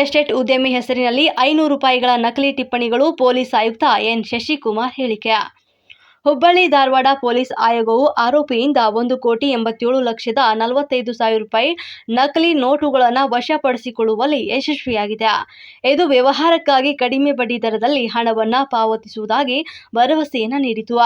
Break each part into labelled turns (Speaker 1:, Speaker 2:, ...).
Speaker 1: Estate ಉದ್ಯಮಿ ಹೆಸರಿನಲ್ಲಿ ಐನೂರು ರೂಪಾಯಿಗಳ ನಕಲಿ ಟಿಪ್ಪಣಿಗಳು ಪೊಲೀಸ್ ಆಯುಕ್ತ ಎನ್ ಶಶಿಕುಮಾರ್ ಹೇಳಿಕೆ. ಹುಬ್ಬಳ್ಳಿ ಧಾರವಾಡ ಪೊಲೀಸ್ ಆಯೋಗವು ಆರೋಪಿಯಿಂದ ಒಂದು ಕೋಟಿ ಎಂಬತ್ತೇಳು ಲಕ್ಷದ ನಲವತ್ತೈದು ಸಾವಿರ ರೂಪಾಯಿ ನಕಲಿ ನೋಟುಗಳನ್ನು ವಶಪಡಿಸಿಕೊಳ್ಳುವಲ್ಲಿ ಯಶಸ್ವಿಯಾಗಿದೆ. ಇದು ವ್ಯವಹಾರಕ್ಕಾಗಿ ಕಡಿಮೆ ಬಡ್ಡಿ ದರದಲ್ಲಿ ಹಣವನ್ನು ಪಾವತಿಸುವುದಾಗಿ ಭರವಸೆಯನ್ನು ನೀಡಿತು.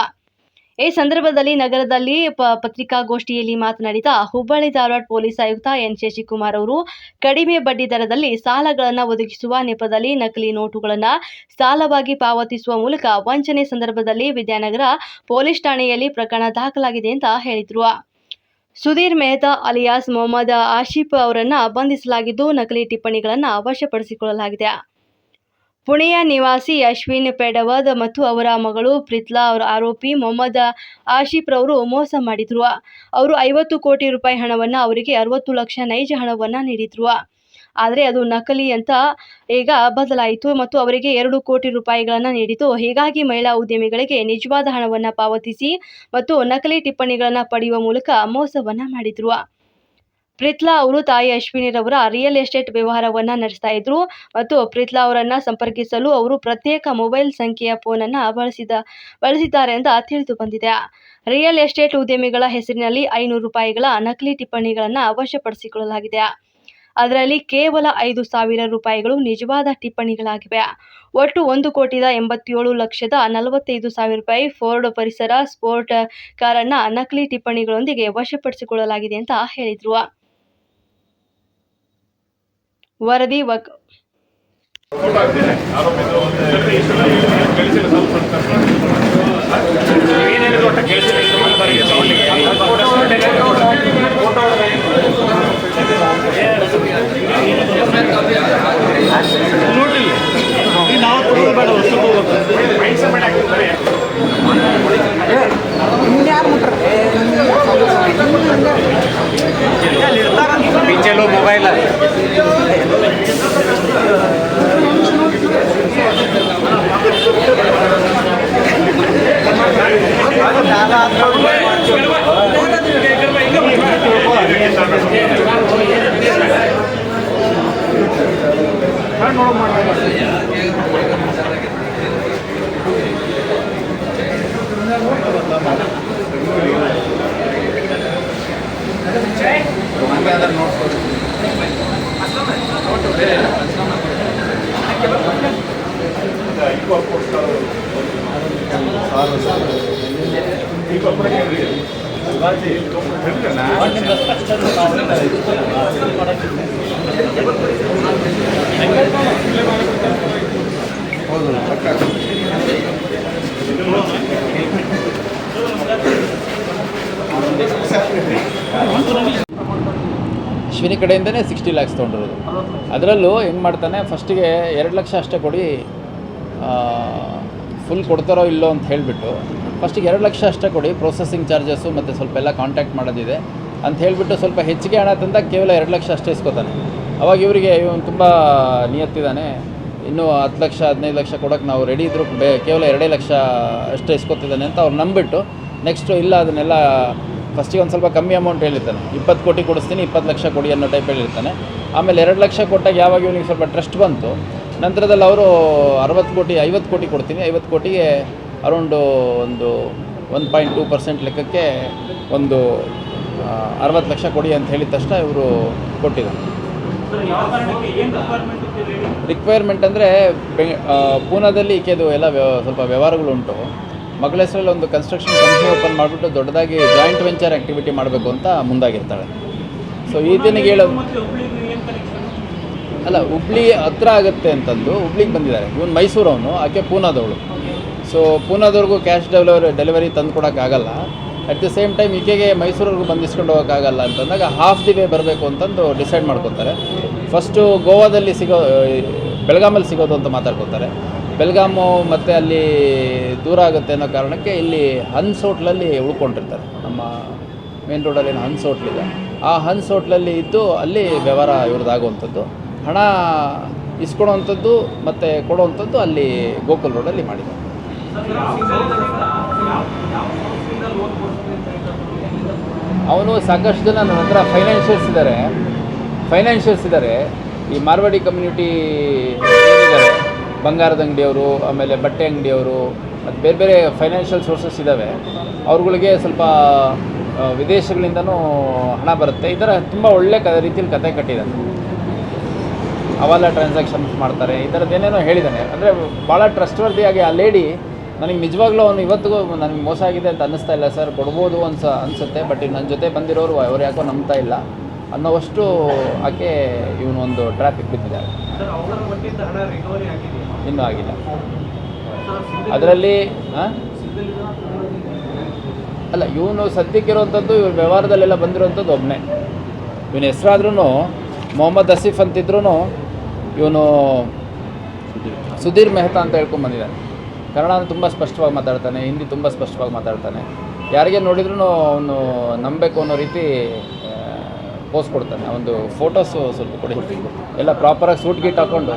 Speaker 1: ಈ ಸಂದರ್ಭದಲ್ಲಿ ನಗರದಲ್ಲಿ ಪ ಪತ್ರಿಕಾಗೋಷ್ಠಿಯಲ್ಲಿ ಮಾತನಾಡಿದ ಹುಬ್ಬಳ್ಳಿ ಧಾರವಾಡ ಪೊಲೀಸ್ ಆಯುಕ್ತ ಎನ್ ಶಶಿಕುಮಾರ್ ಅವರು, ಕಡಿಮೆ ಬಡ್ಡಿ ದರದಲ್ಲಿ ಸಾಲಗಳನ್ನು ಒದಗಿಸುವ ನೆಪದಲ್ಲಿ ನಕಲಿ ನೋಟುಗಳನ್ನು ಸಾಲವಾಗಿ ಪಾವತಿಸುವ ಮೂಲಕ ವಂಚನೆ ಸಂದರ್ಭದಲ್ಲಿ ವಿದ್ಯಾನಗರ ಪೊಲೀಸ್ ಠಾಣೆಯಲ್ಲಿ ಪ್ರಕರಣ ದಾಖಲಾಗಿದೆ ಅಂತ ಹೇಳಿದರು. ಸುಧೀರ್ ಮೆಹ್ತಾ ಅಲಿಯಾಸ್ ಮೊಹಮ್ಮದ್ ಆಶಿಫ್ ಅವರನ್ನು ಬಂಧಿಸಲಾಗಿದ್ದು, ನಕಲಿ ಟಿಪ್ಪಣಿಗಳನ್ನು ವಶಪಡಿಸಿಕೊಳ್ಳಲಾಗಿದೆ. ಪುಣೆಯ ನಿವಾಸಿ ಅಶ್ವಿನ್ ಪೆಡವದ್ ಮತ್ತು ಅವರ ಮಗಳು ಪ್ರಿತ್ಲಾ ಅವರ ಆರೋಪಿ ಮೊಹಮ್ಮದ್ ಆಶಿಫ್ ರವರು ಮೋಸ ಮಾಡಿದ್ರು. ಅವರು ಐವತ್ತು ಕೋಟಿ ರೂಪಾಯಿ ಹಣವನ್ನು ಅವರಿಗೆ ಅರವತ್ತು ಲಕ್ಷ ನೈಜ ಹಣವನ್ನು ನೀಡಿದ್ರು. ಆದರೆ ಅದು ನಕಲಿ ಅಂತ ಈಗ ಬದಲಾಯಿತು ಮತ್ತು ಅವರಿಗೆ ಎರಡು ಕೋಟಿ ರೂಪಾಯಿಗಳನ್ನು ನೀಡಿತು. ಹೀಗಾಗಿ ಮಹಿಳಾ ಉದ್ಯಮಿಗಳಿಗೆ ನಿಜವಾದ ಹಣವನ್ನು ಪಾವತಿಸಿ ಮತ್ತು ನಕಲಿ ಟಿಪ್ಪಣಿಗಳನ್ನು ಪಡೆಯುವ ಮೂಲಕ ಮೋಸವನ್ನು ಮಾಡಿದ್ರು. ಪ್ರಿತ್ಲಾ ಅವರು ತಾಯಿ ಅಶ್ವಿನಿ ರವರ ರಿಯಲ್ ಎಸ್ಟೇಟ್ ವ್ಯವಹಾರವನ್ನು ನಡೆಸ್ತಾ ಇದ್ರು ಮತ್ತು ಪ್ರೀತ್ಲಾ ಅವರನ್ನು ಸಂಪರ್ಕಿಸಲು ಅವರು ಪ್ರತ್ಯೇಕ ಮೊಬೈಲ್ ಸಂಖ್ಯೆಯ ಫೋನನ್ನು ಬಳಸಿದ, ಬಳಸಿದ್ದಾರೆ ಅಂತ ತಿಳಿದು ಬಂದಿದೆ. ರಿಯಲ್ ಎಸ್ಟೇಟ್ ಉದ್ಯಮಿಗಳ ಹೆಸರಿನಲ್ಲಿ ಐನೂರು ರೂಪಾಯಿಗಳ ನಕಲಿ ಟಿಪ್ಪಣಿಗಳನ್ನು ವಶಪಡಿಸಿಕೊಳ್ಳಲಾಗಿದೆ ಅದರಲ್ಲಿ ಕೇವಲ ಐದು ಸಾವಿರ ರೂಪಾಯಿಗಳು ನಿಜವಾದ ಟಿಪ್ಪಣಿಗಳಾಗಿವೆ. ಒಟ್ಟು ಒಂದು ಕೋಟಿದ ಎಂಬತ್ತೇಳು ಲಕ್ಷದ ನಲವತ್ತೈದು ಸಾವಿರ ರೂಪಾಯಿ ಫೋರ್ಡ್ ಪರಿಸರ ಸ್ಪೋರ್ಟ್ ಕಾರನ್ನು ನಕಲಿ ಟಿಪ್ಪಣಿಗಳೊಂದಿಗೆ ವಶಪಡಿಸಿಕೊಳ್ಳಲಾಗಿದೆ ಅಂತ ಹೇಳಿದರು. ವರದಿ ವಕ್
Speaker 2: ಒಟ್ಟು
Speaker 3: Gracias. ಹೌದು
Speaker 4: ಅಶ್ವಿನಿ ಕಡೆಯಿಂದನೇ ಸಿಕ್ಸ್ಟಿ ಲ್ಯಾಕ್ಸ್ ತೊಗೊಂಡಿರೋದು. ಅದರಲ್ಲೂ ಹೆಂಗೆ ಮಾಡ್ತಾನೆ, ಫಸ್ಟಿಗೆ ಎರಡು ಲಕ್ಷ ಅಷ್ಟೇ ಕೊಡಿ ಫುಲ್ ಕೊಡ್ತಾರೋ ಇಲ್ಲೋ ಅಂತ ಹೇಳಿಬಿಟ್ಟು, ಫಸ್ಟಿಗೆ ಎರಡು ಲಕ್ಷ ಅಷ್ಟೇ ಕೊಡಿ ಪ್ರೊಸೆಸಿಂಗ್ ಚಾರ್ಜಸ್ಸು ಮತ್ತು ಸ್ವಲ್ಪ ಎಲ್ಲ ಕಾಂಟ್ಯಾಕ್ಟ್ ಮಾಡೋದಿದೆ. ಅಂತ ಹೇಳಿಬಿಟ್ಟು ಸ್ವಲ್ಪ ಹೆಚ್ಚಿಗೆ ಹಣ ತಂದ ಕೇವಲ ಎರಡು ಲಕ್ಷ ಅಷ್ಟೇ ಇಸ್ಕೊತಾನೆ. ಅವಾಗ ಇವರಿಗೆ ಇವನು ತುಂಬ ನಿಯತ್ತಿದ್ದಾನೆ. ಇನ್ನೂ ಹತ್ತು ಲಕ್ಷ, ಹದಿನೈದು ಲಕ್ಷ ಕೊಡೋಕ್ಕೆ ನಾವು ರೆಡಿ ಇದ್ದರೂ ಬೇ, ಕೇವಲ ಎರಡೇ ಲಕ್ಷ ಅಷ್ಟೇ ಇಸ್ಕೋತಿದ್ದಾನೆ ಅಂತ ಅವ್ರು ನಂಬಿಟ್ಟು ನೆಕ್ಸ್ಟು ಇಲ್ಲ ಅದನ್ನೆಲ್ಲ ಫಸ್ಟಿಗೆ ಒಂದು ಸ್ವಲ್ಪ ಕಮ್ಮಿ ಅಮೌಂಟ್ ಹೇಳಿರ್ತಾನೆ. ಇಪ್ಪತ್ತು ಕೋಟಿ ಕೊಡಿಸ್ತೀನಿ, ಇಪ್ಪತ್ತು ಲಕ್ಷ ಕೊಡಿ ಅನ್ನೋ ಟೈಪ್ ಹೇಳಿರ್ತಾನೆ. ಆಮೇಲೆ ಎರಡು ಲಕ್ಷ ಕೊಟ್ಟಾಗ ಯಾವಾಗ ಇವನಿಗೆ ಸ್ವಲ್ಪ ಟ್ರಸ್ಟ್ ಬಂತು, ನಂತರದಲ್ಲಿ ಅವರು ಅರವತ್ತು ಕೋಟಿ, ಐವತ್ತು ಕೋಟಿ ಕೊಡ್ತೀನಿ. ಐವತ್ತು ಕೋಟಿಗೆ ಅರೌಂಡು ಒಂದು ಒನ್ ಪಾಯಿಂಟ್ ಟೂ ಪರ್ಸೆಂಟ್ ಲೆಕ್ಕಕ್ಕೆ ಒಂದು ಅರವತ್ತು ಲಕ್ಷ ಕೊಡಿ ಅಂತ ಹೇಳಿದ ತಕ್ಷಣ ಇವರು ಕೊಟ್ಟಿದ್ದಾರೆ. ರಿಕ್ವೈರ್ಮೆಂಟ್ ಅಂದರೆ ಪೂನಾದಲ್ಲಿ ಈಕೆದು ಎಲ್ಲ ವ್ಯವ ಸ್ವಲ್ಪ ವ್ಯವಹಾರಗಳುಂಟು ಮಗಳ ಹೆಸರಲ್ಲಿ ಒಂದು ಕನ್ಸ್ಟ್ರಕ್ಷನ್ ಕಂಪ್ನಿ ಓಪನ್ ಮಾಡಿಬಿಟ್ಟು ದೊಡ್ಡದಾಗಿ ಜಾಯಿಂಟ್ ವೆಂಚರ್ ಆ್ಯಕ್ಟಿವಿಟಿ ಮಾಡಬೇಕು ಅಂತ ಮುಂದಾಗಿರ್ತಾಳೆ. ಸೊ ದಿನಕ್ಕೆ ಹೇಳೋ ಅಲ್ಲ ಹುಬ್ಳಿ ಹತ್ರ ಆಗುತ್ತೆ ಅಂತಂದು ಹುಬ್ಳಿಗೆ ಬಂದಿದ್ದಾರೆ. ಇವನು ಮೈಸೂರವನು ಆಕೆ ಪೂನಾದವಳು. ಸೊ ಪೂನಾದವ್ರಿಗೂ ಕ್ಯಾಶ್ ಡೆಲಿವರಿ ಡೆಲಿವರಿ ತಂದು ಕೊಡೋಕ್ಕಾಗಲ್ಲ ಅಟ್ ದ ಸೇಮ್ ಟೈಮ್ ಈಕೆಗೆ ಮೈಸೂರಿಗೂ ಬಂದಿಸ್ಕೊಂಡು ಹೋಗೋಕ್ಕಾಗಲ್ಲ ಅಂತಂದಾಗ ಹಾಫ್ ದಿ ವೇ ಬರಬೇಕು ಅಂತಂದು ಡಿಸೈಡ್ ಮಾಡ್ಕೊತಾರೆ. ಫಸ್ಟು ಗೋವಾದಲ್ಲಿ ಸಿಗೋ ಬೆಳಗಾಮಲ್ಲಿ ಸಿಗೋದು ಅಂತ ಮಾತಾಡ್ಕೊತಾರೆ. ಬೆಳಗಾಮು ಮತ್ತು ಅಲ್ಲಿ ದೂರ ಆಗುತ್ತೆ ಅನ್ನೋ ಕಾರಣಕ್ಕೆ ಇಲ್ಲಿ ಹನ್ಸ್ ಹೋಟ್ಲಲ್ಲಿ ಉಳ್ಕೊಂಡಿರ್ತಾರೆ. ನಮ್ಮ ಮೇನ್ ರೋಡಲ್ಲಿ ಏನು ಹನ್ಸ್ ಹೋಟ್ಲಿದೆ ಆ ಹನ್ಸ್ ಹೋಟ್ಲಲ್ಲಿ ಇದ್ದು ಅಲ್ಲಿ ವ್ಯವಹಾರ ಇವ್ರದ್ದಾಗುವಂಥದ್ದು ಹಣ ಇಸ್ಕೊಡೋವಂಥದ್ದು ಮತ್ತು ಕೊಡುವಂಥದ್ದು ಅಲ್ಲಿ ಗೋಕುಲ್ ರೋಡಲ್ಲಿ ಮಾಡಿದ್ದಾರೆ. ಅವನು ಸಾಕಷ್ಟು ಜನ ನನ್ನ ಹತ್ರ ಫೈನಾನ್ಷಿಯಲ್ಸ್ ಇದ್ದಾರೆ ಫೈನಾನ್ಷಿಯಲ್ಸ್ ಇದ್ದಾರೆ ಈ ಮಾರ್ವಾಡಿ ಕಮ್ಯುನಿಟಿ ಇದ್ದಾರೆ ಬಂಗಾರದ ಅಂಗಡಿಯವರು, ಆಮೇಲೆ ಬಟ್ಟೆ ಅಂಗಡಿಯವರು, ಮತ್ತು ಬೇರೆ ಬೇರೆ ಫೈನಾನ್ಷಿಯಲ್ ಸೋರ್ಸಸ್ ಇದ್ದಾವೆ ಅವ್ರುಗಳಿಗೆ ಸ್ವಲ್ಪ ವಿದೇಶಗಳಿಂದನೂ ಹಣ ಬರುತ್ತೆ. ಈ ಥರ ತುಂಬ ಒಳ್ಳೆ ಕ ರೀತಿಯಲ್ಲಿ ಕತೆ ಕಟ್ಟಿದ್ದಾನೆ ಅವೆಲ್ಲ ಟ್ರಾನ್ಸಾಕ್ಷನ್ಸ್ ಮಾಡ್ತಾರೆ. ಈ ಥರದ್ದು ಏನೇನೋ ಹೇಳಿದ್ದಾನೆ ಅಂದರೆ ಭಾಳ ಟ್ರಸ್ಟ್ವರ್ದಿಯಾಗಿ ಆ ಲೇಡಿ ನನಗೆ ನಿಜವಾಗ್ಲೂ ಅವನು ಇವತ್ತಿಗೂ ನನಗೆ ಮೋಸ ಆಗಿದೆ ಅಂತ ಅನ್ನಿಸ್ತಾ ಇಲ್ಲ ಸರ್. ಕೊಡ್ಬೋದು ಅನ್ಸ ಅನಿಸುತ್ತೆ ಬಟ್ ನನ್ನ ಜೊತೆ ಬಂದಿರೋರು ಅವ್ರು ಯಾಕೋ ನಂಬ್ತಾ ಇಲ್ಲ ಅನ್ನೋವಷ್ಟು ಆಕೆ ಇವನು ಒಂದು ಟ್ರಾಫಿಕ್ ಬಿದ್ದಿದ್ದಾರೆ ಇನ್ನೂ ಆಗಿಲ್ಲ. ಅದರಲ್ಲಿ ಅಲ್ಲ ಇವನು ಸದ್ಯಕ್ಕಿರುವಂಥದ್ದು ಇವ್ರ ವ್ಯವಹಾರದಲ್ಲೆಲ್ಲ ಬಂದಿರುವಂಥದ್ದು ಒಬ್ಬನೇ ಇವನ ಹೆಸರಾದ್ರೂ ಮೊಹಮ್ಮದ್ ಅಸೀಫ್ ಅಂತಿದ್ರು ಇವನು ಸುಧೀರ್ ಮೆಹ್ತಾ ಅಂತ ಹೇಳ್ಕೊಂಡು ಬಂದಿದ್ದಾನೆ ಕನ್ನಡ ತುಂಬ ಸ್ಪಷ್ಟವಾಗಿ ಮಾತಾಡ್ತಾನೆ, ಹಿಂದಿ ತುಂಬ ಸ್ಪಷ್ಟವಾಗಿ ಮಾತಾಡ್ತಾನೆ. ಯಾರಿಗೆ ನೋಡಿದ್ರೂ ಅವನು ನಂಬಬೇಕು ಅನ್ನೋ ರೀತಿ ಪೋಸ್ ಕೊಡ್ತಾನೆ. ಒಂದು ಫೋಟೋಸು ಸ್ವಲ್ಪ ಕೊಡಿ. ಎಲ್ಲ ಪ್ರಾಪರಾಗಿ ಸೂಟ್ ಗೀಟ್ ಹಾಕ್ಕೊಂಡು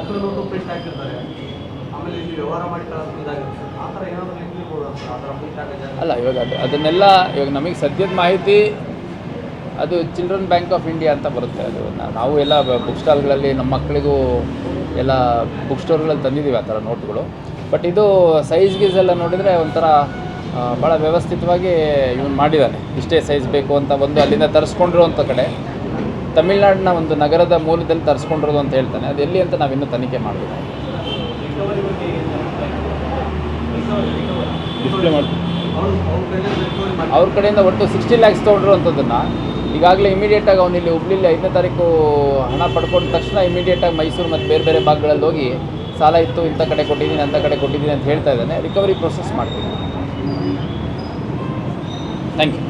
Speaker 4: ಅಲ್ಲ, ಇವಾಗ ಅದು, ಅದನ್ನೆಲ್ಲ ಇವಾಗ ನಮಗೆ ಸದ್ಯದ ಮಾಹಿತಿ, ಅದು ಚಿಲ್ಡ್ರನ್ ಬ್ಯಾಂಕ್ ಆಫ್ ಇಂಡಿಯಾ ಅಂತ ಬರುತ್ತೆ. ಅದು ನಾವು ಎಲ್ಲ ಬುಕ್ ಸ್ಟಾಲ್ಗಳಲ್ಲಿ ನಮ್ಮ ಮಕ್ಕಳಿಗೂ ಎಲ್ಲ ಬುಕ್ ಸ್ಟೋರ್ಗಳಲ್ಲಿ ತಂದಿದ್ದೀವಿ ಆ ಥರ ನೋಟ್ಗಳು ಬಟ್ ಇದು ಸೈಜ್ ಗೀಸ್ ಎಲ್ಲ ನೋಡಿದರೆ ಒಂಥರ ಭಾಳ ವ್ಯವಸ್ಥಿತವಾಗಿ ಇವನು ಮಾಡಿದ್ದಾನೆ ಇಷ್ಟೇ ಸೈಜ್ ಬೇಕು ಅಂತ ಒಂದು ಅಲ್ಲಿಂದ ತರಿಸ್ಕೊಂಡಿರುವಂಥ ಕಡೆ. ತಮಿಳ್ನಾಡಿನ ಒಂದು ನಗರದ ಮೂಲದಲ್ಲಿ ತರಿಸ್ಕೊಂಡಿರೋದು ಅಂತ ಹೇಳ್ತಾನೆ. ಅದು ಎಲ್ಲಿ ಅಂತ ನಾವಿನ್ನೂ ತನಿಖೆ ಮಾಡಬೇಕು ಡಿಸ್ಪ್ಲೇ ಮಾಡ್ತೀವಿ
Speaker 2: ಅವ್ರು
Speaker 4: ಕಡೆಯಿಂದ ಒಟ್ಟು ಸಿಕ್ಸ್ಟಿ ಲ್ಯಾಕ್ಸ್ ತೊಗೊಂಡಿರುವಂಥದ್ದನ್ನು ಈಗಾಗಲೇ ಇಮಿಡಿಯೇಟಾಗಿ ಅವನಿಲ್ಲಿ ಇಲ್ಲಿ ಹುಬ್ಳಿಲಿ ಐದನೇ ತಾರೀಕು ಹಣ ಪಡ್ಕೊಂಡ ತಕ್ಷಣ ಇಮಿಡಿಯೇಟಾಗಿ ಮೈಸೂರು ಮತ್ತು ಬೇರೆ ಬೇರೆ ಭಾಗಗಳಲ್ಲಿ ಹೋಗಿ ಸಾಲ ಇತ್ತು ಇಂಥ ಕಡೆ ಕೊಟ್ಟಿದ್ದೀನಿ ಅಂಥ ಕಡೆ ಕೊಟ್ಟಿದ್ದೀನಿ ಅಂತ ಹೇಳ್ತಾ ಇದ್ದಾನೆ. ರಿಕವರಿ ಪ್ರೊಸೆಸ್ ಮಾಡ್ತೀನಿ. ಥ್ಯಾಂಕ್ ಯು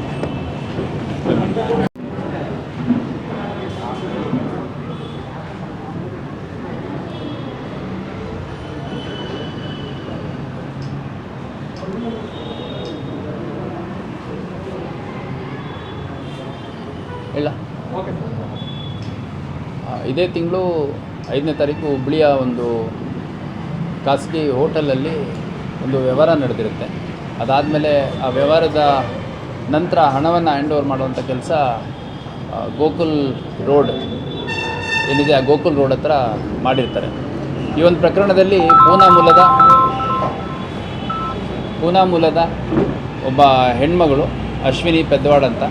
Speaker 4: ಇಲ್ಲ ಇದೇ ತಿಂಗಳು ಐದನೇ ತಾರೀಕು ಹುಬ್ಳಿಯ ಒಂದು ಖಾಸಗಿ ಹೋಟೆಲಲ್ಲಿ ಒಂದು ವ್ಯವಹಾರ ನಡೆದಿರುತ್ತೆ. ಅದಾದಮೇಲೆ ಆ ವ್ಯವಹಾರದ ನಂತರ ಹಣವನ್ನು ಹ್ಯಾಂಡ್ ಓವರ್ ಮಾಡುವಂಥ ಕೆಲಸ ಗೋಕುಲ್ ರೋಡ್ ಏನಿದೆ, ಆ ಗೋಕುಲ್ ರೋಡ್ ಹತ್ರ ಮಾಡಿರ್ತಾರೆ. ಈ ಒಂದು ಪ್ರಕರಣದಲ್ಲಿ ಪೂನಾ ಮೂಲದ ಪೂನಾ ಮೂಲದ ಒಬ್ಬ ಹೆಣ್ಮಗಳು ಅಶ್ವಿನಿ ಪೆದ್ವಾಡ್ ಅಂತ.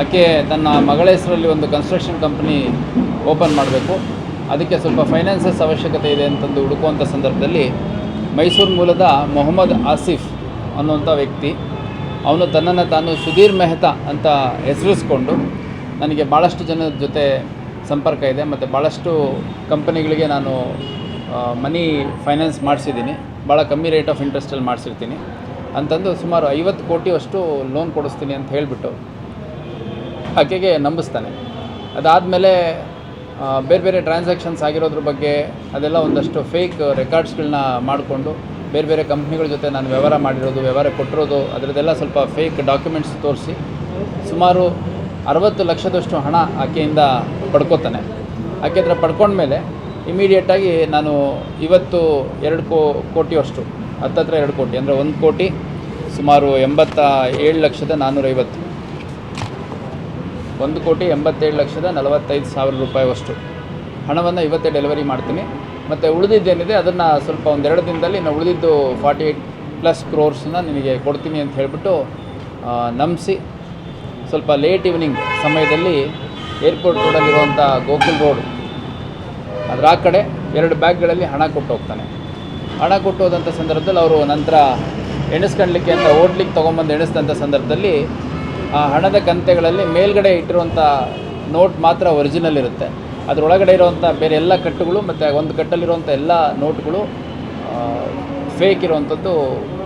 Speaker 4: ಆಕೆ ತನ್ನ ಮಗಳ ಹೆಸರಲ್ಲಿ ಒಂದು ಕನ್ಸ್ಟ್ರಕ್ಷನ್ ಕಂಪ್ನಿ ಓಪನ್ ಮಾಡಬೇಕು. ಅದಕ್ಕೆ ಸ್ವಲ್ಪ ಫೈನಾನ್ಸಸ್ ಅವಶ್ಯಕತೆ ಇದೆ ಅಂತಂದು ಹುಡುಕುವಂಥ ಸಂದರ್ಭದಲ್ಲಿ ಮೈಸೂರು ಮೂಲದ ಮೊಹಮ್ಮದ್ ಆಸಿಫ್ ಅನ್ನುವಂಥ ವ್ಯಕ್ತಿ, ಅವನು ತನ್ನನ್ನು ತಾನು ಸುಧೀರ್ ಮೆಹ್ತಾ ಅಂತ ಹೆಸರಿಸ್ಕೊಂಡು ನನಗೆ ಭಾಳಷ್ಟು ಜನರ ಜೊತೆ ಸಂಪರ್ಕ ಇದೆ ಮತ್ತು ಭಾಳಷ್ಟು ಕಂಪನಿಗಳಿಗೆ ನಾನು ಮನಿ ಫೈನಾನ್ಸ್ ಮಾಡಿಸಿದ್ದೀನಿ. ಭಾಳ ಕಮ್ಮಿ ರೇಟ್ ಆಫ್ ಇಂಟ್ರೆಸ್ಟಲ್ಲಿ ಮಾಡಿಸಿರ್ತೀನಿ. ಅಂತಂದು ಸುಮಾರು ಐವತ್ತು ಕೋಟಿಯಷ್ಟು ಲೋನ್ ಕೊಡಿಸ್ತೀನಿ ಅಂತ ಹೇಳಿಬಿಟ್ಟು ಆಕೆಗೆ ನಂಬಿಸ್ತಾನೆ. ಅದಾದಮೇಲೆ ಬೇರೆ ಬೇರೆ ಟ್ರಾನ್ಸಾಕ್ಷನ್ಸ್ ಆಗಿರೋದ್ರ ಬಗ್ಗೆ ಅದೆಲ್ಲ ಒಂದಷ್ಟು ಫೇಕ್ ರೆಕಾರ್ಡ್ಸ್ಗಳನ್ನ ಮಾಡಿಕೊಂಡು ಬೇರೆ ಬೇರೆ ಕಂಪ್ನಿಗಳ ಜೊತೆ ನಾನು ವ್ಯವಹಾರ ಮಾಡಿರೋದು, ವ್ಯವಹಾರ ಕೊಟ್ಟಿರೋದು, ಅದರದ್ದೆಲ್ಲ ಸ್ವಲ್ಪ ಫೇಕ್ ಡಾಕ್ಯುಮೆಂಟ್ಸ್ ತೋರಿಸಿ ಸುಮಾರು ಅರವತ್ತು ಲಕ್ಷದಷ್ಟು ಹಣ ಆಕೆಯಿಂದ ಪಡ್ಕೋತಾನೆ. ಆಕೆ ಹತ್ರ ಪಡ್ಕೊಂಡ್ಮೇಲೆ ಇಮಿಡಿಯೇಟಾಗಿ ನಾನು ಇವತ್ತು ಎರಡು ಕೋ, ಕೋಟಿಯಷ್ಟು, ಹತ್ತತ್ರ ಎರಡು ಕೋಟಿ, ಅಂದರೆ ಒಂದು ಕೋಟಿ ಸುಮಾರು ಎಂಬತ್ತ ಏಳು ಲಕ್ಷದ ನಾನ್ನೂರೈವತ್ತು ಒಂದು ಕೋಟಿ ಎಂಬತ್ತೇಳು ಲಕ್ಷದ ನಲವತ್ತೈದು ಸಾವಿರ ರೂಪಾಯಿವಷ್ಟು. ಹಣವನ್ನು ಇವತ್ತೇ ಡೆಲಿವರಿ ಮಾಡ್ತೀನಿ. ಮತ್ತು ಉಳಿದಿದ್ದೇನಿದೆ, ಅದನ್ನು ಸ್ವಲ್ಪ ಒಂದೆರಡು ದಿನದಲ್ಲಿ ನಾನು ಉಳಿದಿದ್ದು ಫಾರ್ಟಿ ಏಯ್ಟ್ ಪ್ಲಸ್ ಕ್ರೋರ್ಸ್ನ ನಿನಗೆ ಕೊಡ್ತೀನಿ ಅಂತ ಹೇಳಿಬಿಟ್ಟು ನಂಬಿಸಿ ಸ್ವಲ್ಪ ಲೇಟ್ ಈವ್ನಿಂಗ್ ಸಮಯದಲ್ಲಿ ಏರ್ಪೋರ್ಟ್ ರೋಡಲ್ಲಿರುವಂಥ ಗೋಕುಲ್ ರೋಡ್ ಅದರ ಆ ಕಡೆ ಎರಡು ಬ್ಯಾಗ್ಗಳಲ್ಲಿ ಹಣ ಕೊಟ್ಟು ಹೋಗ್ತಾನೆ. ಹಣ ಕೊಟ್ಟು ಹೋದಂಥ ಸಂದರ್ಭದಲ್ಲಿ ಅವರು ನಂತರ ಎಣಿಸ್ಕೊಳ್ಲಿಕ್ಕೆ ಅಂತ ಓಡ್ಲಿಕ್ಕೆ ತೊಗೊಂಬಂದು ಎಣಿಸಿದಂಥ ಸಂದರ್ಭದಲ್ಲಿ ಆ ಹಣದ ಕಂತೆಗಳಲ್ಲಿ ಮೇಲ್ಗಡೆ ಇಟ್ಟಿರುವಂಥ ನೋಟ್ ಮಾತ್ರ ಒರಿಜಿನಲ್ ಇರುತ್ತೆ. ಅದರೊಳಗಡೆ ಇರುವಂಥ ಬೇರೆ ಎಲ್ಲ ಕಟ್ಟುಗಳು ಮತ್ತು ಒಂದು ಕಟ್ಟಲ್ಲಿರುವಂಥ ಎಲ್ಲ ನೋಟ್ಗಳು ಫೇಕ್ ಇರುವಂಥದ್ದು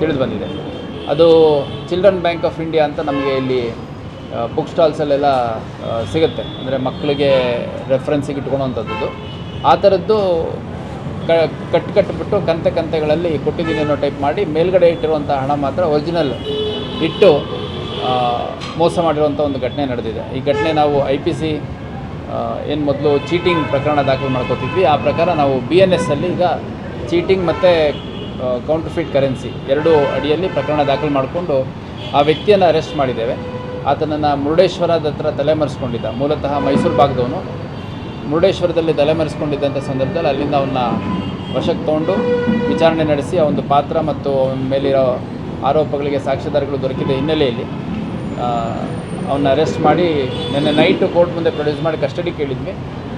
Speaker 4: ತಿಳಿದು ಬಂದಿದೆ. ಅದು ಚಿಲ್ಡ್ರನ್ ಬ್ಯಾಂಕ್ ಆಫ್ ಇಂಡಿಯಾ ಅಂತ ನಮಗೆ ಇಲ್ಲಿ ಬುಕ್ ಸ್ಟಾಲ್ಸಲ್ಲೆಲ್ಲ ಸಿಗುತ್ತೆ. ಅಂದರೆ ಮಕ್ಕಳಿಗೆ ರೆಫರೆನ್ಸಿಗೆ ಇಟ್ಕೊಳ್ಳೋವಂಥದ್ದು ಆ ಥರದ್ದು ಕ ಕಟ್ಟು ಕಟ್ಟಿಬಿಟ್ಟು ಕಂತೆ ಕಂತೆಗಳಲ್ಲಿ ಕೊಟ್ಟಿದ್ದೀನಿ ಅನ್ನೋ ಟೈಪ್ ಮಾಡಿ ಮೇಲ್ಗಡೆ ಇಟ್ಟಿರುವಂಥ ಹಣ ಮಾತ್ರ ಒರಿಜಿನಲ್ ಇಟ್ಟು ಮೋಸ ಮಾಡಿರುವಂಥ ಒಂದು ಘಟನೆ ನಡೆದಿದೆ. ಈ ಘಟನೆ ನಾವು ಐ ಪಿ ಸಿ ಏನು ಮೊದಲು ಚೀಟಿಂಗ್ ಪ್ರಕರಣ ದಾಖಲು ಮಾಡ್ಕೋತಿದ್ವಿ. ಆ ಪ್ರಕಾರ ನಾವು ಬಿ ಎನ್ ಎಸ್ ಅಲ್ಲಿ ಈಗ ಚೀಟಿಂಗ್ ಮತ್ತು ಕೌಂಟರ್ಫಿಟ್ ಕರೆನ್ಸಿ ಎರಡೂ ಅಡಿಯಲ್ಲಿ ಪ್ರಕರಣ ದಾಖಲು ಮಾಡಿಕೊಂಡು ಆ ವ್ಯಕ್ತಿಯನ್ನು ಅರೆಸ್ಟ್ ಮಾಡಿದ್ದೇವೆ. ಆತನನ್ನು ಮುರುಡೇಶ್ವರದ ಹತ್ರ ತಲೆಮರೆಸ್ಕೊಂಡಿದ್ದ. ಮೂಲತಃ ಮೈಸೂರು ಭಾಗದವನು ಮುರುಡೇಶ್ವರದಲ್ಲಿ ತಲೆಮರೆಸ್ಕೊಂಡಿದ್ದಂಥ ಸಂದರ್ಭದಲ್ಲಿ ಅಲ್ಲಿಂದ ಅವನ್ನ ವಶಕ್ಕೆ ತೊಗೊಂಡು ವಿಚಾರಣೆ ನಡೆಸಿ ಆ ಒಂದು ಪಾತ್ರ ಮತ್ತು ಅವನ ಮೇಲಿರೋ ಆರೋಪಗಳಿಗೆ ಸಾಕ್ಷ್ಯಾಧಾರಗಳು ದೊರಕಿದ ಹಿನ್ನೆಲೆಯಲ್ಲಿ ಅವನ್ನ ಅರೆಸ್ಟ್ ಮಾಡಿ ನಿನ್ನೆ ನೈಟು ಕೋರ್ಟ್ ಮುಂದೆ ಪ್ರೊಡ್ಯೂಸ್ ಮಾಡಿ ಕಸ್ಟಡಿ ಕೇಳಿದ್ವಿ.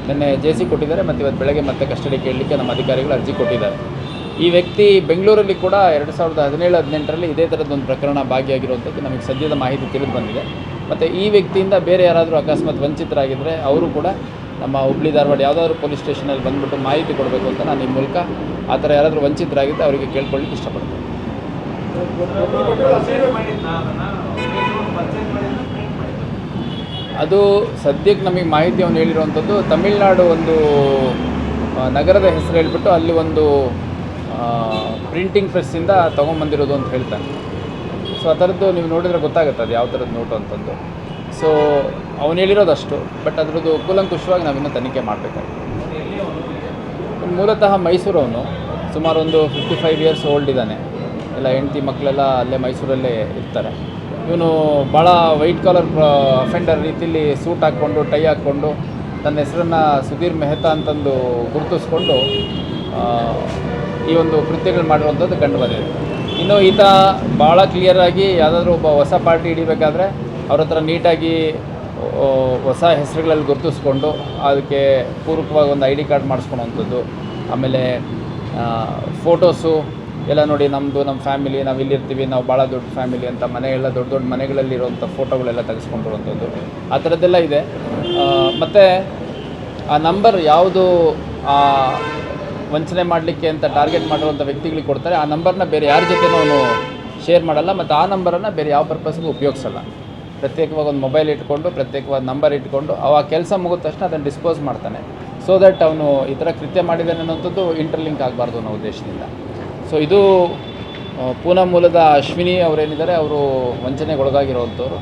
Speaker 4: ನಿನ್ನೆ ಜೆ ಸಿ ಕೊಟ್ಟಿದ್ದಾರೆ, ಮತ್ತು ಇವತ್ತು ಬೆಳಗ್ಗೆ ಮತ್ತೆ ಕಸ್ಟಡಿ ಕೇಳಲಿಕ್ಕೆ ನಮ್ಮ ಅಧಿಕಾರಿಗಳು ಅರ್ಜಿ ಕೊಟ್ಟಿದ್ದಾರೆ. ಈ ವ್ಯಕ್ತಿ ಬೆಂಗಳೂರಲ್ಲಿ ಕೂಡ ಎರಡು ಸಾವಿರದ ಹದಿನೇಳು, ಹದಿನೆಂಟರಲ್ಲಿ ಇದೇ ಥರದ್ದೊಂದು ಪ್ರಕರಣ ಭಾಗಿಯಾಗಿರುವಂಥದ್ದು ನಮಗೆ ಸದ್ಯದ ಮಾಹಿತಿ ತಿಳಿದು ಬಂದಿದೆ. ಮತ್ತು ಈ ವ್ಯಕ್ತಿಯಿಂದ ಬೇರೆ ಯಾರಾದರೂ ಅಕಸ್ಮಾತ್ ವಂಚಿತರಾಗಿದ್ದರೆ ಅವರು ಕೂಡ ನಮ್ಮ ಹುಬ್ಳಿ ಧಾರವಾಡ ಯಾವುದಾದ್ರೂ ಪೊಲೀಸ್ ಸ್ಟೇಷನಲ್ಲಿ ಬಂದುಬಿಟ್ಟು ಮಾಹಿತಿ ಕೊಡಬೇಕು ಅಂತ ನಾನು ಈ ಮೂಲಕ ಆ ಥರ ಯಾರಾದರೂ ವಂಚಿತರಾಗಿದ್ದರೆ ಅವರಿಗೆ ಕೇಳ್ಕೊಳ್ಳಿಕ್ಕೆ ಇಷ್ಟಪಡ್ತೀನಿ. ಅದು ಸದ್ಯಕ್ಕೆ ನಮಗೆ ಮಾಹಿತಿ ಅವನು ಹೇಳಿರುವಂಥದ್ದು ತಮಿಳ್ನಾಡು ಒಂದು ನಗರದ ಹೆಸರು ಹೇಳ್ಬಿಟ್ಟು ಅಲ್ಲಿ ಒಂದು ಪ್ರಿಂಟಿಂಗ್ ಪ್ರೆಸ್ಸಿಂದ ತೊಗೊಂಬಂದಿರೋದು ಅಂತ ಹೇಳ್ತಾನೆ. ಸೊ ಆ ಥರದ್ದು ನೀವು ನೋಡಿದರೆ ಗೊತ್ತಾಗುತ್ತೆ ಅದು ಯಾವ ಥರದ್ದು ನೋಟು ಅಂತಂದು ಸೊ ಅವನು ಹೇಳಿರೋದಷ್ಟು ಬಟ್ ಅದರದ್ದು ಕೂಲಂಕುಷವಾಗಿ ನಾವಿನ್ನೂ ತನಿಖೆ ಮಾಡಬೇಕಾಗುತ್ತೆ ಮೂಲತಃ ಮೈಸೂರವನು ಸುಮಾರು ಒಂದು ಫಿಫ್ಟಿ ಫೈವ್ ಇಯರ್ಸ್ ಓಲ್ಡ್ ಇದ್ದಾನೆ. ಎಲ್ಲ ಹೆಂಡತಿ ಮಕ್ಕಳೆಲ್ಲ ಅಲ್ಲೇ ಮೈಸೂರಲ್ಲೇ ಇರ್ತಾರೆ. ಇವನು ಭಾಳ ವೈಟ್ ಕಾಲರ್ ಅಫೆಂಡರ್ ರೀತಿಯಲ್ಲಿ ಸೂಟ್ ಹಾಕ್ಕೊಂಡು ಟೈ ಹಾಕ್ಕೊಂಡು, ತನ್ನ ಹೆಸರನ್ನು ಸುಧೀರ್ ಮೆಹ್ತಾ ಅಂತಂದು ಗುರುತಿಸ್ಕೊಂಡು ಈ ಒಂದು ಕೃತ್ಯಗಳು ಮಾಡಿರುವಂಥದ್ದು ಕಂಡು ಬಂದಿದೆ. ಇನ್ನು ಈತ ಭಾಳ ಕ್ಲಿಯರಾಗಿ ಯಾವುದಾದ್ರೂ ಒಬ್ಬ ಹೊಸ ಪಾರ್ಟಿ ಹಿಡಿಬೇಕಾದ್ರೆ ಅವ್ರ ಹತ್ರ ನೀಟಾಗಿ ಹೊಸ ಹೆಸರುಗಳಲ್ಲಿ ಗುರುತಿಸ್ಕೊಂಡು ಅದಕ್ಕೆ ಪೂರಕವಾಗಿ ಒಂದು ಐ ಡಿ ಕಾರ್ಡ್ ಮಾಡಿಸ್ಕೊಳೋವಂಥದ್ದು. ಆಮೇಲೆ ಫೋಟೋಸು ಎಲ್ಲ ನೋಡಿ ನಮ್ಮದು ನಮ್ಮ ಫ್ಯಾಮಿಲಿ ನಾವು ಇಲ್ಲಿರ್ತೀವಿ, ನಾವು ಭಾಳ ದೊಡ್ಡ ಫ್ಯಾಮಿಲಿ ಅಂತ ಮನೆ ದೊಡ್ಡ ದೊಡ್ಡ ದೊಡ್ಡ ಮನೆಗಳಲ್ಲಿರುವಂಥ ಫೋಟೋಗಳೆಲ್ಲ ತೆಗೆಸ್ಕೊಂಡಿರುವಂಥದ್ದು. ಆ ಥರದ್ದೆಲ್ಲ ಇದೆ. ಮತ್ತು ಆ ನಂಬರ್ ಯಾವುದು ವಂಚನೆ ಮಾಡಲಿಕ್ಕೆ ಅಂತ ಟಾರ್ಗೆಟ್ ಮಾಡಿರುವಂಥ ವ್ಯಕ್ತಿಗಳಿಗೆ ಕೊಡ್ತಾರೆ, ಆ ನಂಬರ್ನ ಬೇರೆ ಯಾರ ಜೊತೆನೂ ಅವನು ಶೇರ್ ಮಾಡಲ್ಲ, ಮತ್ತು ಆ ನಂಬರನ್ನು ಬೇರೆ ಯಾವ ಪರ್ಪಸ್ಗೂ ಉಪಯೋಗಿಸಲ್ಲ. ಪ್ರತ್ಯೇಕವಾಗಿ ಒಂದು ಮೊಬೈಲ್ ಇಟ್ಕೊಂಡು, ಪ್ರತ್ಯೇಕವಾದ ನಂಬರ್ ಇಟ್ಕೊಂಡು, ಅವ ಕೆಲಸ ಮುಗಿದ ತಕ್ಷಣ ಅದನ್ನು ಡಿಸ್ಪೋಸ್ ಮಾಡ್ತಾನೆ. ಸೊ ದಟ್ ಅವನು ಈ ಥರ ಕೃತ್ಯ ಮಾಡಿದ್ದಾನೆ ಅನ್ನೋಂಥದ್ದು ಇಂಟರ್ಲಿಂಕ್ ಆಗಬಾರ್ದು ಅನ್ನೋ ಉದ್ದೇಶದಿಂದ. ಸೊ ಇದು ಪೂನಾ ಮೂಲದ ಅಶ್ವಿನಿ ಅವರೇನಿದ್ದಾರೆ, ಅವರು ವಂಚನೆಗೆ ಒಳಗಾಗಿರುವಂಥವ್ರು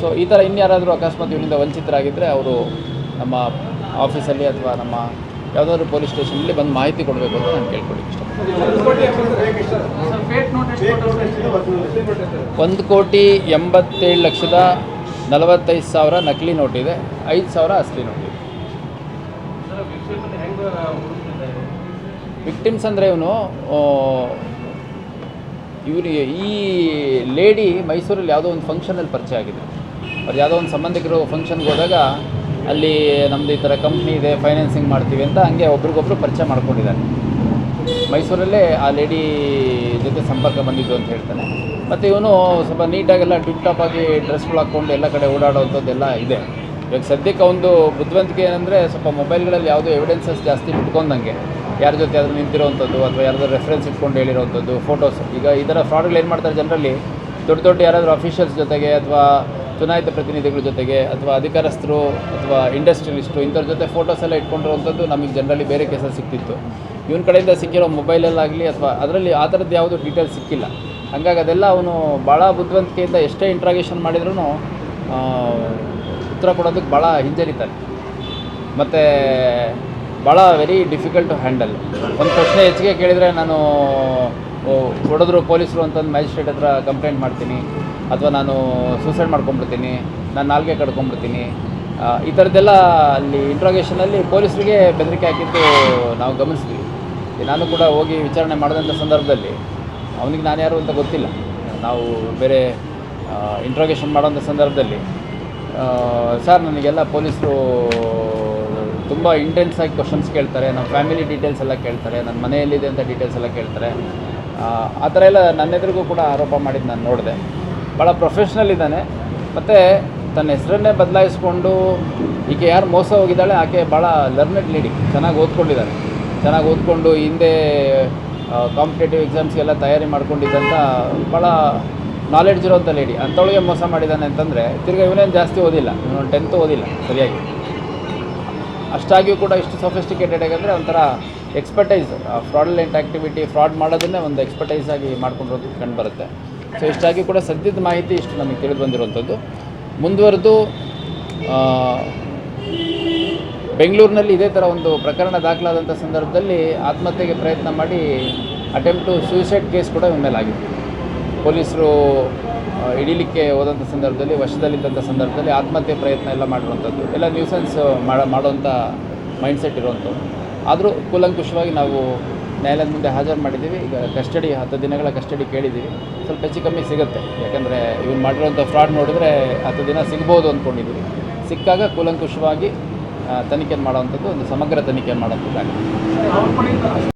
Speaker 4: ಸೊ ಈ ಥರ ಇನ್ಯಾರಾದರೂ ಅಕಸ್ಮಾತ್ ಇವರಿಂದ ವಂಚಿತರಾಗಿದ್ದರೆ ಅವರು ನಮ್ಮ ಆಫೀಸಲ್ಲಿ ಅಥವಾ ನಮ್ಮ ಯಾವುದಾದ್ರೂ ಪೊಲೀಸ್ ಸ್ಟೇಷನಲ್ಲಿ ಬಂದು ಮಾಹಿತಿ ಕೊಡಬೇಕು ಅಂತ ನಾನು ಕೇಳ್ಕೊಳ್ಳಿ ಒಂದು ಕೋಟಿ ಎಂಬತ್ತೇಳು ಲಕ್ಷದ ನಲವತ್ತೈದು ಸಾವಿರ ನಕಲಿ ನೋಟಿದೆ, ಐದು ಸಾವಿರ ಅಸಲಿ ನೋಟಿದೆ
Speaker 2: ಸರ್ ವಿಷಯದಲ್ಲಿ ಹೆಂಗೆ ಹುಡುಕ್ತಿದ್ದಾರೆ
Speaker 4: ವಿಕ್ಟಿಮ್ಸ್ ಅಂದರೆ ಇವನು ಇವರಿಗೆ ಈ ಲೇಡಿ ಮೈಸೂರಲ್ಲಿ ಯಾವುದೋ ಒಂದು ಫಂಕ್ಷನಲ್ಲಿ ಪರಿಚಯ ಆಗಿದೆ ಅವ್ರು ಯಾವುದೋ ಒಂದು ಸಂಬಂಧಿಕರು ಫಂಕ್ಷನ್ಗೆ ಹೋದಾಗ ಅಲ್ಲಿ ನಮ್ಮದು ಈ ಥರ ಕಂಪ್ನಿ ಇದೆ, ಫೈನಾನ್ಸಿಂಗ್ ಮಾಡ್ತೀವಿ ಅಂತ ಹಂಗೆ ಒಬ್ರಿಗೊಬ್ರು ಪರಿಚಯ ಮಾಡ್ಕೊಂಡಿದ್ದಾರೆ. ಮೈಸೂರಲ್ಲೇ ಆ ಲೇಡಿ ಜೊತೆ ಸಂಪರ್ಕ ಬಂದಿದ್ದು ಅಂತ ಹೇಳ್ತಾನೆ. ಮತ್ತು ಇವನು ಸ್ವಲ್ಪ ನೀಟಾಗೆಲ್ಲ ಟಿಪ್ ಟಾಪ್ ಆಗಿ ಡ್ರೆಸ್ಗಳು ಹಾಕ್ಕೊಂಡು ಎಲ್ಲ ಕಡೆ ಓಡಾಡೋವಂಥದ್ದೆಲ್ಲ ಇದೆ. ಇವಾಗ ಸದ್ಯಕ್ಕೆ ಒಂದು ಬುದ್ಧಿವಂತಿಕೆ ಏನಂದರೆ ಸ್ವಲ್ಪ ಮೊಬೈಲ್ಗಳಲ್ಲಿ ಯಾವುದೋ ಎವಿಡೆನ್ಸಸ್ ಜಾಸ್ತಿ ಬಿಟ್ಕೊಂಡಂಗೆ. ಯಾರ ಜೊತೆ ಆದರೂ ನಿಂತಿರೋವಂಥದ್ದು ಅಥವಾ ಯಾರಾದರೂ ರೆಫರೆನ್ಸ್ ಇಟ್ಕೊಂಡು ಹೇಳಿರೋವಂಥದ್ದು ಫೋಟೋಸ್ ಈಗ ಈ ಥರ ಫ್ರಾಡ್ಗಳು ಏನು ಮಾಡ್ತಾರೆ ಜನರಲ್ಲಿ? ದೊಡ್ಡ ದೊಡ್ಡ ಯಾರಾದರೂ ಅಫಿಷಿಯಲ್ಸ್ ಜೊತೆಗೆ ಅಥವಾ ಚುನಾಯಿತ ಪ್ರತಿನಿಧಿಗಳ ಜೊತೆಗೆ ಅಥವಾ ಅಧಿಕಾರಸ್ಥರು ಅಥವಾ ಇಂಡಸ್ಟ್ರಿಯಲಿಸ್ಟು ಇಂಥವ್ರ ಜೊತೆ ಫೋಟೋಸ್ ಎಲ್ಲ ಇಟ್ಕೊಂಡಿರುವಂಥದ್ದು ನಮಗೆ ಜನರಲ್ಲಿ ಬೇರೆ ಕೆಲಸ ಸಿಕ್ತಿತ್ತು. ಇವನ ಕಡೆಯಿಂದ ಸಿಕ್ಕಿರೋ ಮೊಬೈಲಲ್ಲಾಗಲಿ ಅಥವಾ ಅದರಲ್ಲಿ ಆ ಥರದ್ದು ಯಾವುದೂ ಡೀಟೇಲ್ಸ್ ಸಿಕ್ಕಿಲ್ಲ. ಹಾಗಾಗಿ ಅದೆಲ್ಲ ಅವನು ಭಾಳ ಬುದ್ಧಿವಂತಿಕೆಯಿಂದ ಎಷ್ಟೇ ಇಂಟ್ರಾಗೇಷನ್ ಮಾಡಿದ್ರೂ ಉತ್ತರ ಕೊಡೋದಕ್ಕೆ ಭಾಳ ಹಿಂಜರಿತಾನೆ. ಮತ್ತು ಭಾಳ ವೆರಿ ಡಿಫಿಕಲ್ಟ್ ಟು ಹ್ಯಾಂಡಲ್ ಒಂದು ಪ್ರಶ್ನೆ ಹೆಚ್ಚಿಗೆ ಕೇಳಿದರೆ ನಾನು ಹೊಡೆದ್ರು ಪೊಲೀಸರು ಅಂತಂದು ಮ್ಯಾಜಿಸ್ಟ್ರೇಟ್ ಹತ್ರ ಕಂಪ್ಲೇಂಟ್ ಮಾಡ್ತೀನಿ ಅಥವಾ ನಾನು ಸೂಸೈಡ್ ಮಾಡ್ಕೊಂಬಿಡ್ತೀನಿ ನಾನು ನಾಲ್ಗೆ ಕಡ್ಕೊಂಬಿಡ್ತೀನಿ ಆ, ಈ ಥರದ್ದೆಲ್ಲ ಅಲ್ಲಿ ಇಂಟ್ರಾಗೇಷನಲ್ಲಿ ಪೊಲೀಸರಿಗೆ ಬೆದರಿಕೆ ಹಾಕಿದ್ದು ನಾವು ಗಮನಿಸಿದ್ವಿ. ನಾನು ಕೂಡ ಹೋಗಿ ವಿಚಾರಣೆ ಮಾಡಿದಂಥ ಸಂದರ್ಭದಲ್ಲಿ ಅವನಿಗೆ ನಾನು ಯಾರು ಅಂತ ಗೊತ್ತಿಲ್ಲ. ನಾವು ಬೇರೆ ಇಂಟ್ರಾಗೇಷನ್ ಮಾಡೋಂಥ ಸಂದರ್ಭದಲ್ಲಿ ಸರ್ ನನಗೆಲ್ಲ ಪೊಲೀಸರು ತುಂಬ ಇಂಟೆನ್ಸ್ ಆಗಿ ಕ್ವಶನ್ಸ್ ಕೇಳ್ತಾರೆ ನಮ್ಮ ಫ್ಯಾಮಿಲಿ ಡೀಟೇಲ್ಸ್ ಎಲ್ಲ ಕೇಳ್ತಾರೆ ನನ್ನ ಮನೆಯಲ್ಲಿದೆ ಅಂತ ಡೀಟೇಲ್ಸ್ ಎಲ್ಲ ಕೇಳ್ತಾರೆ. ಆ, ಥರ ಎಲ್ಲ ನನ್ನ ಎದುರಿಗೂ ಕೂಡ ಆರೋಪ ಮಾಡಿದ್ದು ನಾನು ನೋಡಿದೆ. ಭಾಳ ಪ್ರೊಫೆಷ್ನಲ್ ಇದ್ದಾನೆ. ಮತ್ತು ತನ್ನ ಹೆಸರನ್ನೇ ಬದಲಾಯಿಸ್ಕೊಂಡು ಈಕೆ ಯಾರು ಮೋಸ ಹೋಗಿದ್ದಾಳೆ ಆಕೆ ಭಾಳ ಲರ್ನೆಡ್ ಲೇಡಿ ಚೆನ್ನಾಗಿ ಓದ್ಕೊಂಡಿದ್ದಾನೆ ಚೆನ್ನಾಗಿ ಓದ್ಕೊಂಡು ಹಿಂದೆ ಕಾಂಪಿಟೇಟಿವ್ ಎಕ್ಸಾಮ್ಸ್ಗೆಲ್ಲ ತಯಾರಿ ಮಾಡ್ಕೊಂಡಿದ್ದಂಥ ಭಾಳ ನಾಲೆಡ್ಜ್ ಇರೋಂಥ ಲೇಡಿ ಅಂಥವಳಿಗೆ ಮೋಸ ಮಾಡಿದ್ದಾನೆ ಅಂತಂದರೆ ತಿರ್ಗಿ ಇವನೇನು ಜಾಸ್ತಿ ಓದಿಲ್ಲ ಇವನು ಟೆಂತ್ ಓದಿಲ್ಲ ಸರಿಯಾಗಿ. ಅಷ್ಟಾಗಿಯೂ ಕೂಡ ಇಷ್ಟು ಸೊಫಿಸ್ಟಿಕೇಟೆಡ್ ಆಗಿದ್ರೆ ಒಂಥರ ಎಕ್ಸ್ಪರ್ಟೈಸ್ ಫ್ರಾಡ್ಲೆಂಟ್ ಆ್ಯಕ್ಟಿವಿಟಿ ಫ್ರಾಡ್ ಮಾಡೋದನ್ನೇ ಒಂದು ಎಕ್ಸ್ಪರ್ಟೈಸ್ ಆಗಿ ಮಾಡ್ಕೊಂಡಿರೋದು ಕಂಡು ಬರುತ್ತೆ ಸೊ ಇಷ್ಟಾಗಿ ಕೂಡ ಸದ್ಯದ ಮಾಹಿತಿ ಇಷ್ಟು ನಮಗೆ ತಿಳಿದು ಬಂದಿರುವಂಥದ್ದು. ಮುಂದುವರೆದು ಬೆಂಗಳೂರಿನಲ್ಲಿ ಇದೇ ಥರ ಒಂದು ಪ್ರಕರಣ ದಾಖಲಾದಂಥ ಸಂದರ್ಭದಲ್ಲಿ ಆತ್ಮಹತ್ಯೆಗೆ ಪ್ರಯತ್ನ ಮಾಡಿ ಅಟೆಂಪ್ಟು ಸೂಸೈಡ್ ಕೇಸ್ ಕೂಡ ಇವ್ನ ಮೇಲೆ ಪೊಲೀಸರು ಹಿಡೀಲಿಕ್ಕೆ ಹೋದಂಥ ಸಂದರ್ಭದಲ್ಲಿ, ವಶದಲ್ಲಿದ್ದಂಥ ಸಂದರ್ಭದಲ್ಲಿ ಆತ್ಮಹತ್ಯೆ ಪ್ರಯತ್ನ ಎಲ್ಲ ಮಾಡಿರುವಂಥದ್ದು. ಎಲ್ಲ ನ್ಯೂಸೆನ್ಸ್ ಮಾಡ ಮೈಂಡ್ ಮೈಂಡ್ಸೆಟ್ ಇರುವಂಥದ್ದು. ಆದರೂ ಕೂಲಂಕುಷವಾಗಿ ನಾವು ನ್ಯಾಯಾಲಯದ ಮುಂದೆ ಹಾಜರು ಮಾಡಿದ್ದೀವಿ. ಈಗ ಕಸ್ಟಡಿ, ಹತ್ತು ದಿನಗಳ ಕಸ್ಟಡಿ ಕೇಳಿದ್ದೀವಿ. ಸ್ವಲ್ಪ ಹೆಚ್ಚು ಕಮ್ಮಿ ಸಿಗುತ್ತೆ. ಯಾಕಂದರೆ ಇವ್ನು ಮಾಡಿರೋಂಥ ಫ್ರಾಡ್ ನೋಡಿದರೆ ಹತ್ತು ದಿನ ಸಿಗ್ಬೋದು ಅಂದ್ಕೊಂಡಿದ್ದೀವಿ. ಸಿಕ್ಕಾಗ ಕೂಲಂಕುಷವಾಗಿ ತನಿಖೆ ಮಾಡೋವಂಥದ್ದು, ಒಂದು ಸಮಗ್ರ ತನಿಖೆ ಮಾಡೋಂಥದ್ದಾಗಿದೆ